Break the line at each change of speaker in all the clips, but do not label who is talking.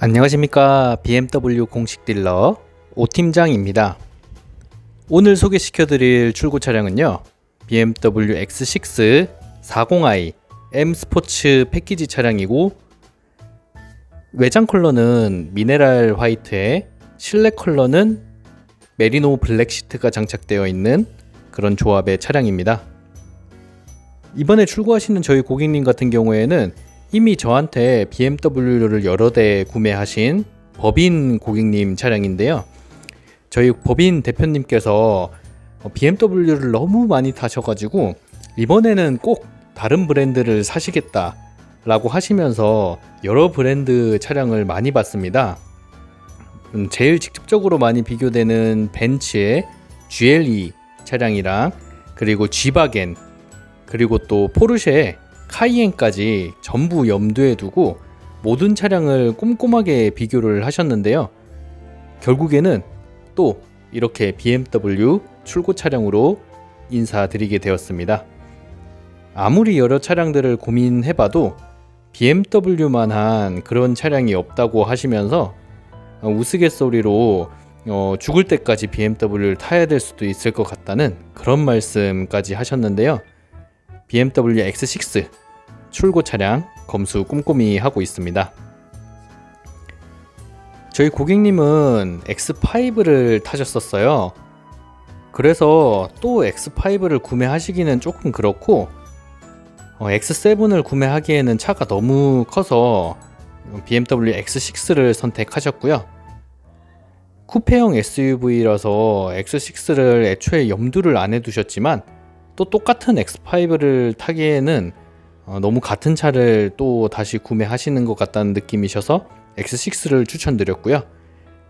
안녕하십니까 BMW 공식 딜러 오팀장입니다. 오늘 소개시켜 드릴 출고 차량은요 BMW X6 40i M 스포츠 패키지 차량이고 외장 컬러는 미네랄 화이트에 실내 컬러는 메리노 블랙 시트가 장착되어 있는 그런 조합의 차량입니다. 이번에 출고하시는 저희 고객님 같은 경우에는 이미 저한테 BMW를 여러 대 구매하신 법인 고객님 차량인데요. 저희 법인 대표님께서 BMW를 너무 많이 타셔가지고 이번에는 꼭 다른 브랜드를 사시겠다 라고 하시면서 여러 브랜드 차량을 많이 봤습니다. 음, 제일 직접적으로 많이 비교되는 벤츠의 GLE 차량이랑 그리고 G바겐 그리고 또 포르쉐의 카이엔까지 전부 염두에 두고 모든 차량을 꼼꼼하게 비교를 하셨는데요. 결국에는 또 이렇게 BMW 출고 차량으로 인사드리게 되었습니다. 아무리 여러 차량들을 고민해봐도 BMW만 한 그런 차량이 없다고 하시면서 우스갯소리로 어, 죽을 때까지 BMW를 타야 될 수도 있을 것 같다는 그런 말씀까지 하셨는데요. BMW X6 출고 차량 검수 꼼꼼히 하고 있습니다. 저희 고객님은 X5를 타셨었어요. 그래서 또 X5를 구매하시기는 조금 그렇고 어, X7을 구매하기에는 차가 너무 커서 BMW X6를 선택하셨고요. 쿠페형 SUV라서 X6를 애초에 염두를 안 해두셨지만 또 똑같은 X5를 타기에는 어, 너무 같은 차를 또 다시 구매하시는 것 같다는 느낌이셔서 X6를 추천드렸고요.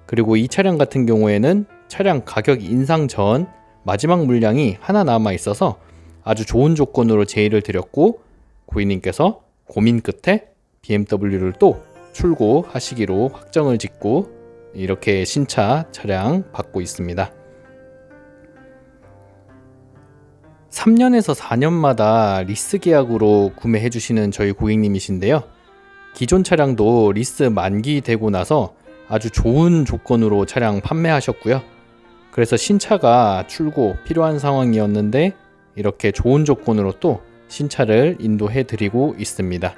그리고 이 차량 같은 경우에는 차량 가격 인상 전 마지막 물량이 하나 남아 있어서 아주 좋은 조건으로 제의를 드렸고 고객님께서 고민 끝에 BMW를 또 출고하시기로 확정을 짓고 이렇게 신차 차량 받고 있습니다. 3년에서 4년마다 리스 계약으로 구매해 주시는 저희 고객님이신데요. 기존 차량도 리스 만기 되고 나서 아주 좋은 조건으로 차량 판매하셨고요. 그래서 신차가 출고 필요한 상황이었는데 이렇게 좋은 조건으로 또 신차를 인도해 드리고 있습니다.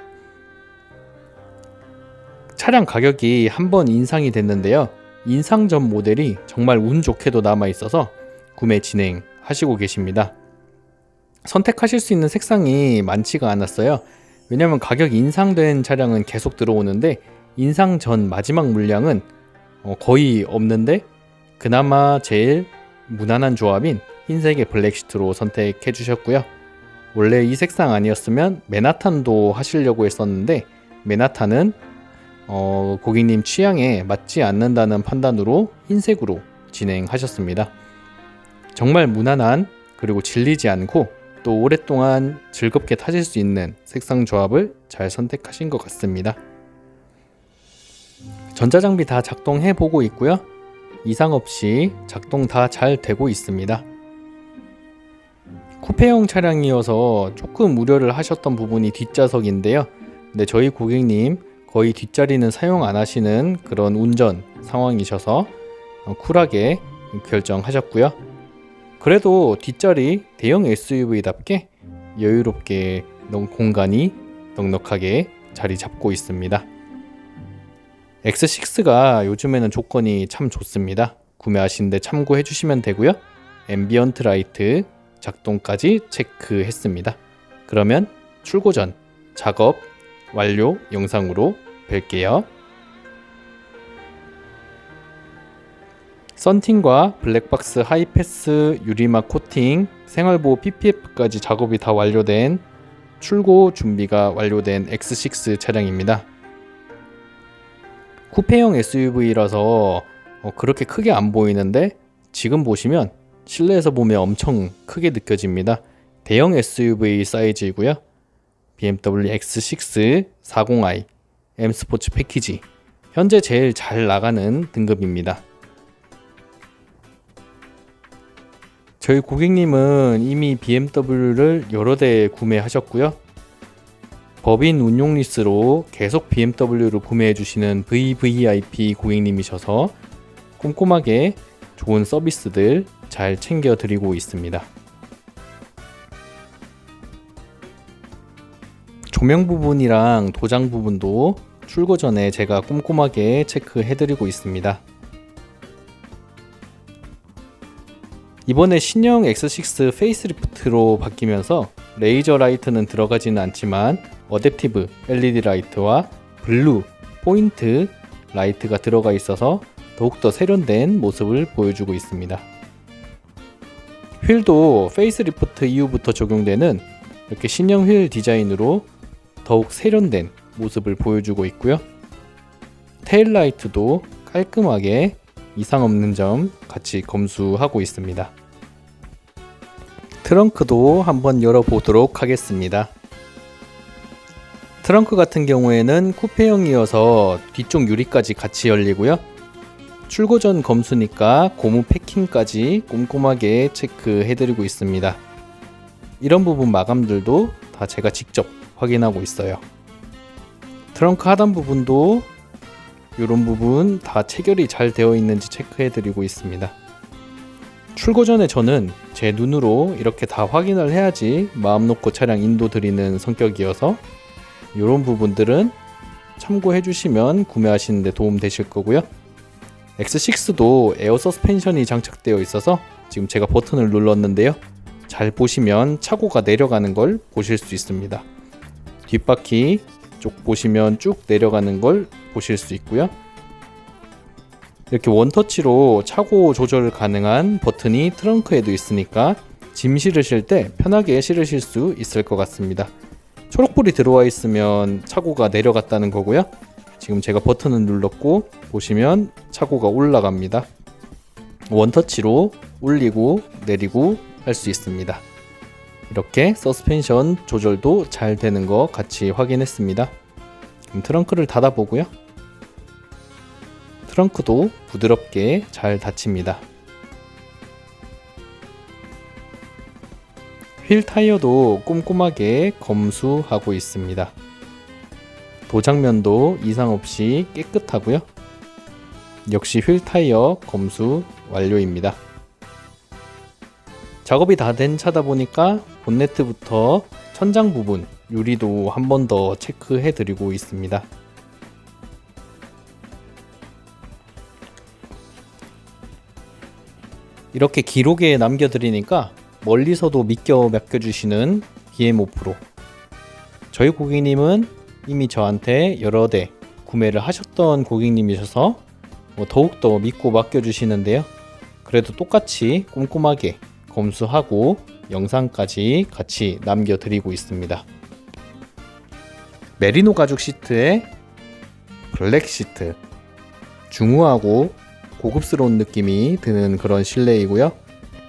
차량 가격이 한 번 인상이 됐는데요. 인상 전 모델이 정말 운 좋게도 남아 있어서 구매 진행하시고 계십니다. 선택하실 수 있는 색상이 많지가 않았어요. 왜냐하면 가격 인상된 차량은 계속 들어오는데 인상 전 마지막 물량은 어, 거의 없는데 그나마 제일 무난한 조합인 흰색의 블랙시트로 선택해 주셨고요. 원래 이 색상 아니었으면 메나탄도 하시려고 했었는데 메나탄은 어, 고객님 취향에 맞지 않는다는 판단으로 흰색으로 진행하셨습니다. 정말 무난한 그리고 질리지 않고 또 오랫동안 즐겁게 타실 수 있는 색상 조합을 잘 선택하신 것 같습니다. 전자장비 다 작동해 보고 있고요. 이상 없이 작동 다 잘 되고 있습니다. 쿠페형 차량이어서 조금 우려를 하셨던 부분이 뒷좌석인데요. 근데 저희 고객님 거의 뒷자리는 사용 안 하시는 그런 운전 상황이셔서 어, 쿨하게 결정하셨고요. 그래도 뒷자리 대형 SUV답게 여유롭게 공간이 넉넉하게 자리 잡고 있습니다. X6가 요즘에는 조건이 참 좋습니다. 구매하시는데 참고해 주시면 되고요. 앰비언트 라이트 작동까지 체크했습니다. 그러면 출고 전 작업 완료 영상으로 뵐게요. 썬팅과 블랙박스 하이패스 유리막 코팅, 생활보호 PPF까지 작업이 다 완료된 출고 준비가 완료된 X6 차량입니다. 쿠페형 SUV라서 어, 그렇게 크게 안 보이는데 지금 보시면 실내에서 보면 엄청 크게 느껴집니다. 대형 SUV 사이즈이고요. BMW X6 40i M 스포츠 패키지 현재 제일 잘 나가는 등급입니다. 저희 고객님은 이미 BMW를 여러 대 구매하셨고요. 법인 운용 리스로 계속 BMW를 구매해 주시는 VVIP 고객님이셔서 꼼꼼하게 좋은 서비스들 잘 챙겨 드리고 있습니다. 조명 부분이랑 도장 부분도 출고 전에 제가 꼼꼼하게 체크해 드리고 있습니다. 이번에 신형 X6 페이스리프트로 바뀌면서 레이저 라이트는 들어가지는 않지만 어댑티브 LED 라이트와 블루, 포인트 라이트가 들어가 있어서 더욱더 세련된 모습을 보여주고 있습니다. 휠도 페이스리프트 이후부터 적용되는 이렇게 신형 휠 디자인으로 더욱 세련된 모습을 보여주고 있고요. 테일라이트도 깔끔하게 이상 없는 점 같이 검수하고 있습니다. 트렁크도 한번 열어보도록 하겠습니다. 트렁크 같은 경우에는 쿠페형이어서 뒤쪽 유리까지 같이 열리고요. 출고 전 검수니까 고무 패킹까지 꼼꼼하게 체크해드리고 있습니다. 이런 부분 마감들도 다 제가 직접 확인하고 있어요. 트렁크 하단 부분도 이런 부분 다 체결이 잘 되어 있는지 체크해 드리고 있습니다. 출고 전에 저는 제 눈으로 이렇게 다 확인을 해야지 마음 놓고 차량 인도 드리는 성격이어서 이런 부분들은 참고해 주시면 구매하시는데 도움 되실 거고요. X6도 에어 서스펜션이 장착되어 있어서 지금 제가 버튼을 눌렀는데요. 잘 보시면 차고가 내려가는 걸 보실 수 있습니다. 뒷바퀴 쪽 보시면 쭉 내려가는 걸 보실 수 있고요. 이렇게 원터치로 차고 조절 가능한 버튼이 트렁크에도 있으니까 짐 실으실 때 편하게 실으실 수 있을 것 같습니다. 초록불이 들어와 있으면 차고가 내려갔다는 거고요. 지금 제가 버튼을 눌렀고 보시면 차고가 올라갑니다. 원터치로 올리고 내리고 할 수 있습니다. 이렇게 서스펜션 조절도 잘 되는 거 같이 확인했습니다. 트렁크를 닫아보고요. 트렁크도 부드럽게 잘 닫힙니다. 휠 타이어도 꼼꼼하게 검수하고 있습니다. 도장면도 이상 없이 깨끗하고요. 역시 휠 타이어 검수 완료입니다. 작업이 다 된 차다 보니까 본네트부터 천장 부분 유리도 한 번 더 체크해 드리고 있습니다. 이렇게 기록에 남겨드리니까 멀리서도 믿겨 맡겨주시는 BM5 프로. 저희 고객님은 이미 저한테 여러 대 구매를 하셨던 고객님이셔서 뭐 더욱더 믿고 맡겨주시는데요. 그래도 똑같이 꼼꼼하게 검수하고 영상까지 같이 남겨드리고 있습니다. 메리노 가죽 시트에 블랙 시트 중후하고 고급스러운 느낌이 드는 그런 실내이고요.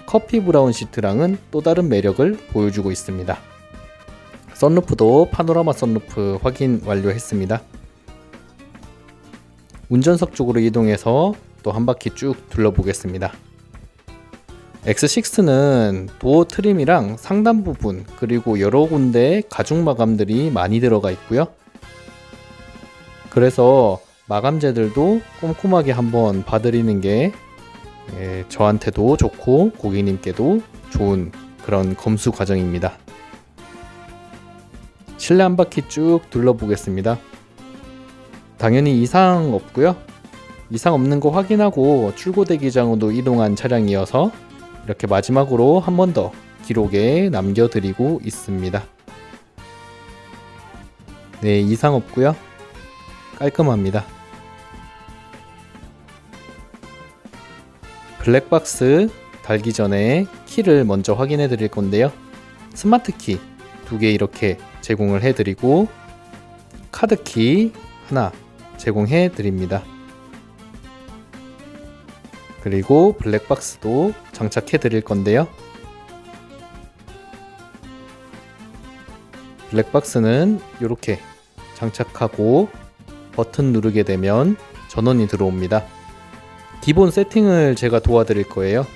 커피 브라운 시트랑은 또 다른 매력을 보여주고 있습니다. 썬루프도 파노라마 썬루프 확인 완료했습니다. 운전석 쪽으로 이동해서 또 한 바퀴 쭉 둘러보겠습니다. X6는 도어 트림이랑 상단 부분 그리고 여러 군데 가죽 마감들이 많이 들어가 있고요. 그래서 마감재들도 꼼꼼하게 한번 봐드리는 게 예, 저한테도 좋고 고객님께도 좋은 그런 검수 과정입니다. 실내 한 바퀴 쭉 둘러보겠습니다. 당연히 이상 없고요. 이상 없는 거 확인하고 출고 대기장으로 이동한 차량이어서 이렇게 마지막으로 한 번 더 기록에 남겨드리고 있습니다. 네, 이상 없고요. 깔끔합니다. 블랙박스 달기 전에 키를 먼저 확인해 드릴 건데요. 스마트 키 두 개 이렇게 제공을 해 드리고 카드 키 하나 제공해 드립니다. 그리고 블랙박스도 장착해 드릴 건데요. 블랙박스는 이렇게 장착하고 버튼 누르게 되면 전원이 들어옵니다. 기본 세팅을 제가 도와드릴 거예요.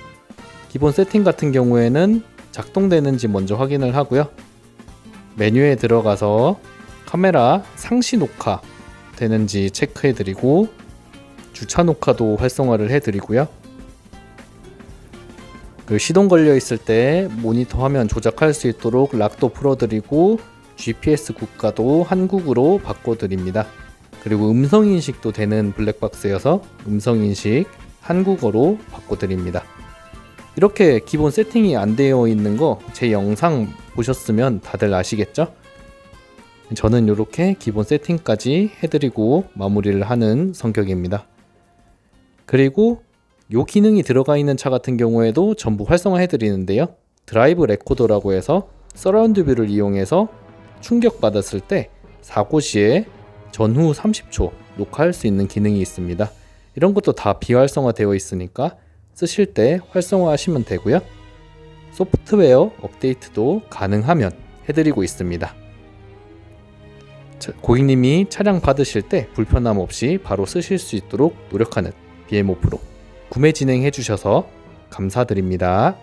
기본 세팅 같은 경우에는 작동되는지 먼저 확인을 하고요. 메뉴에 들어가서 카메라 상시 녹화 되는지 체크해 드리고 주차 녹화도 활성화를 해 드리고요. 그 시동 걸려 있을 때 모니터 화면 조작할 수 있도록 락도 풀어 드리고 GPS 국가도 한국으로 바꿔 드립니다. 그리고 음성 인식도 되는 블랙박스여서 음성 인식 한국어로 바꿔 드립니다. 이렇게 기본 세팅이 안 되어 있는 거 제 영상 보셨으면 다들 아시겠죠? 저는 이렇게 기본 세팅까지 해드리고 마무리를 하는 성격입니다. 그리고 요 기능이 들어가 있는 차 같은 경우에도 전부 활성화 해 드리는데요. 드라이브 레코더라고 해서 서라운드 뷰를 이용해서 충격 받았을 때 사고 시에 전후 30초 녹화할 수 있는 기능이 있습니다. 이런 것도 다 비활성화 되어 있으니까 쓰실 때 활성화 하시면 되고요. 소프트웨어 업데이트도 가능하면 해드리고 있습니다. 자, 고객님이 차량 받으실 때 불편함 없이 바로 쓰실 수 있도록 노력하는 BMO 프로 구매 진행해 주셔서 감사드립니다.